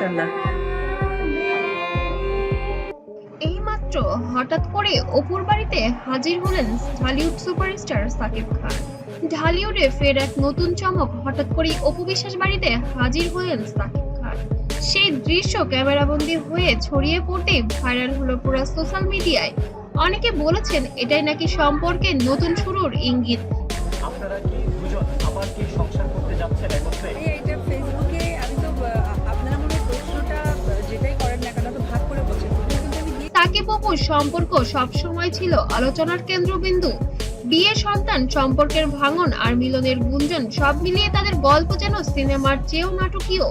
মাশাআল্লাহ এইমাত্র হঠাৎ করে অপুর বাড়িতে হাজির হলেন সুপারস্টার সাকিব খান। ঢালিউডে ফের এক নতুন চমক হঠাৎ করেই অপু বিশ্বাস বাড়িতে হাজির হলেন সাকিব খান। সেই দৃশ্য ক্যামেরাবন্দি হয়ে ছড়িয়ে পড়তেই ভাইরাল হলো পুরো সোশ্যাল মিডিয়ায়। অনেকে বলেছেন এটাই নাকি সম্পর্কে নতুন শুরুর ইঙ্গিত। সম্পর্ক সবসময় ছিল আলোচনার কেন্দ্রবিন্দু। বিয়ে, সন্তান, সম্পর্কের ভাঙন আর মিলনের গুঞ্জন সব মিলিয়ে তাদের গল্প যেন সিনেমার চেয়েও নাটকীয়।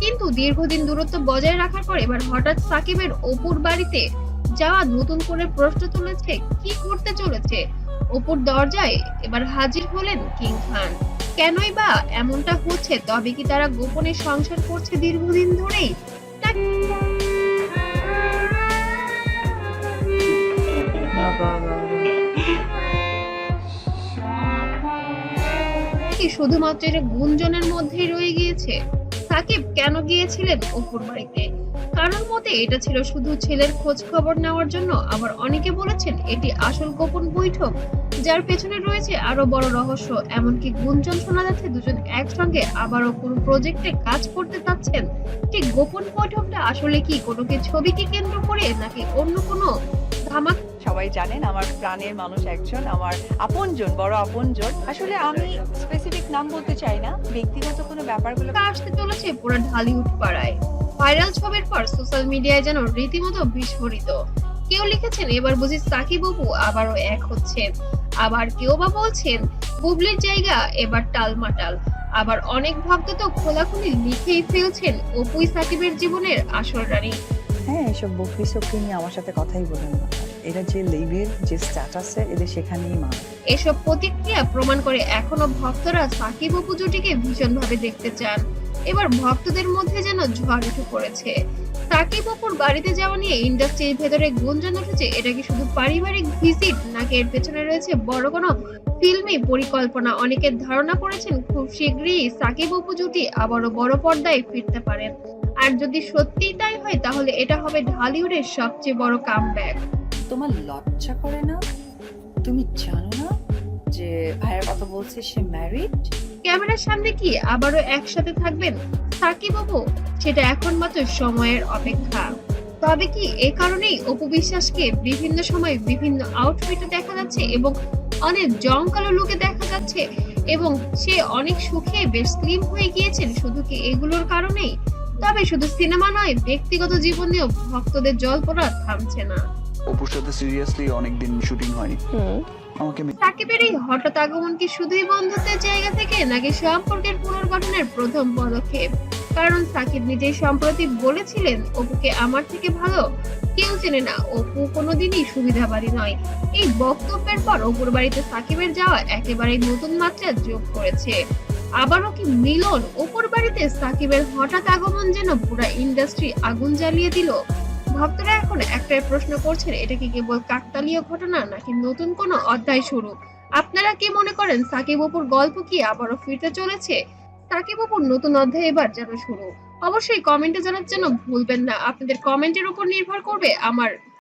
কিন্তু দীর্ঘদিন দূরত্ব বজায় রাখার পর এবার হঠাৎ সাকিবের অপুর বাড়িতে যাওয়া নতুন করে প্রশ্ন তুলেছে, কি করতে চলেছে? অপুর দরজায় এবার হাজির হলেন কিং খান। কেনই বা এমনটা হচ্ছে? তবে কি তারা গোপনে সংসার করছে দীর্ঘদিন ধরেই? কি শুধুমাত্র এটা গুঞ্জনের মধ্যেই রয়ে গিয়েছে? সাকিব কেন গিয়েছিলেন অপুর বাড়িতে? কারোর মতে এটা ছিল শুধু ছেলের খোঁজ খবর নেওয়ার জন্য, আবার অনেকে বলেছেন এটি আসল গোপন বৈঠক, যার পেছনে রয়েছে আরও বড় রহস্য। এমনকি গুঞ্জন শোনা যাচ্ছে দুজন একসঙ্গে আবারও কোনো প্রজেক্টে কাজ করতে চাচ্ছেন। ঠিক গোপন বৈঠকটা আসলে কি কোনো কি ছবিকে কেন্দ্র করে, নাকি অন্য কোনো ধামাক সবাই জানেন আমার প্রাণের মানুষ একজন আমার আপনজন বড় আপনজন। আসলে আমি স্পেসিফিক নাম বলতে চাই না ব্যক্তিগত কোনো ব্যাপারগুলো আসতে চলেছে পুরো ঢালিউড পাড়ায়। ভাইরাল ছবির পর সোশ্যাল মিডিয়ায় যেন রীতিমতো বিস্ফোরিত। কেউ লিখেছেন এবার বুঝি সাকিব অপু আবারও এক হচ্ছেন। আবার কেউ বা বলছেন বুবলির জায়গা এবার টালমাটাল। আবার অনেক ভক্ত তো খোলাখুলি লিখেই ফেলছেন অপুই সাকিবের জীবনের আসল রানী। হ্যাঁ এসব বকরি সকরি নিয়ে আমার সাথে কথাই বলেন না। এরা যে লেভেল, যে স্ট্যাটাসে এদের সেখানেই মান এসব প্রতিক্রিয়া প্রমাণ করে এখনও ভক্তরা সাকিব অপু জুটিকে ভীষণভাবে দেখতে চান। এবার ভক্তদের মধ্যে যেন ঝড় উঠে পড়েছে। সাকিব অপুর বাড়িতে যাওয়া নিয়ে ইন্ডাস্ট্রির ভেতরে গুঞ্জন উঠেছে, এটা কি শুধু পারিবারিক ভিজিট, নাকি এর পেছনে রয়েছে বড় কোনো ফিল্মি পরিকল্পনা? অনেকের ধারণা করেছেন খুব শীঘ্রই সাকিব অপু জুটি আবারও বড় পর্দায় ফিরতে পারেন আর যদি সত্যিই তাই হয়, তাহলে এটা হবে ঢালিউডের সবচেয়ে বড় কামব্যাক তোমার লজ্জা করে না? তুমি জানো না যে ভাইয়ের কথা বলছে সে ম্যারিড ক্যামেরার সামনে কি আবারও একসাথে থাকবেন? সাকিব অপু সেটা এখন মাত্র সময়ের অপেক্ষা। তবে কি এ কারণেই অপু বিশ্বাসকে বিভিন্ন সময় বিভিন্ন আউটফিটে দেখা যাচ্ছে এবং অনেক জঙ্কালো লুকে দেখা যাচ্ছে এবং সে অনেক সুখে বেশ স্লিম হয়ে গিয়েছেন শুধু কি এগুলোর কারণেই? তবে শুধু সিনেমা নয়, ব্যক্তিগত জীবনেও ভক্তদের জল্পনা থামছে না। অপুর সাথে সিরিয়াসলি অনেকদিন শুটিং হয়নি। আমাকে সাকিবের এই হঠাৎ আগমন কি শুধুই বন্ধুত্বের জায়গা থেকে নাকি সম্পর্কের পুনর্গঠনের প্রথম পদক্ষেপ? কারণ সাকিব নিজেই সম্প্রতি বলেছিলেন অপুকে আমার থেকে ভালো কেউ চেনে না। অপু কোনোদিনই সুবিধাবাদী নয়। এই বক্তব্যের পর অপুর বাড়িতে সাকিবের যাওয়া একেবারে নতুন মাত্রা যোগ করেছে। আবারও কি মিলন অপুর বাড়িতে সাকিবের হঠাৎ আগমন যেন পুরা ইন্ডাস্ট্রি আগুন জ্বালিয়ে দিল? ভক্তরা এখন একটাই প্রশ্ন করছেন, এটা কি কেবল কাকতালীয় ঘটনা নাকি নতুন কোনো অধ্যায় শুরু? আপনারা কি মনে করেন সাকিব অপুর গল্প কি আবারও ফিরতে চলেছে? সাকিব অপুর নতুন অধ্যায় এবার যেন শুরু? অবশ্যই কমেন্টে জানার জন্য ভুলবেন না। আপনাদের কমেন্টের উপর নির্ভর করবে আমার